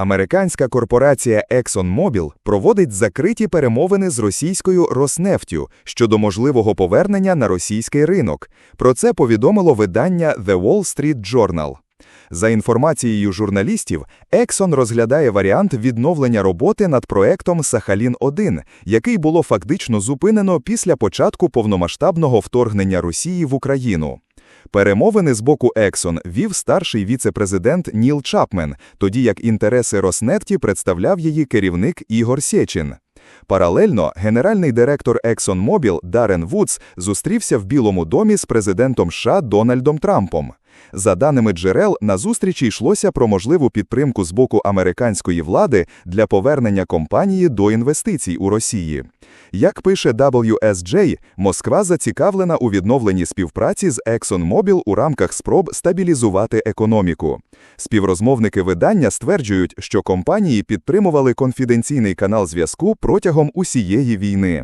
Американська корпорація ExxonMobil проводить закриті перемовини з російською Роснефтю щодо можливого повернення на російський ринок. Про це повідомило видання The Wall Street Journal. За інформацією журналістів, Exxon розглядає варіант відновлення роботи над проектом Сахалін-1, який було фактично зупинено після початку повномасштабного вторгнення Росії в Україну. Перемовини з боку Ексон вів старший віце-президент Ніл Чапмен, тоді як інтереси Роснефті представляв її керівник Ігор Сєчин. Паралельно генеральний директор ExxonMobil Дарен Вудс зустрівся в Білому домі з президентом США Дональдом Трампом. За даними джерел, на зустрічі йшлося про можливу підтримку з боку американської влади для повернення компанії до інвестицій у Росії. Як пише WSJ, Москва зацікавлена у відновленні співпраці з ExxonMobil у рамках спроб стабілізувати економіку. Співрозмовники видання стверджують, що компанії підтримували конфіденційний канал зв'язку протягом усієї війни.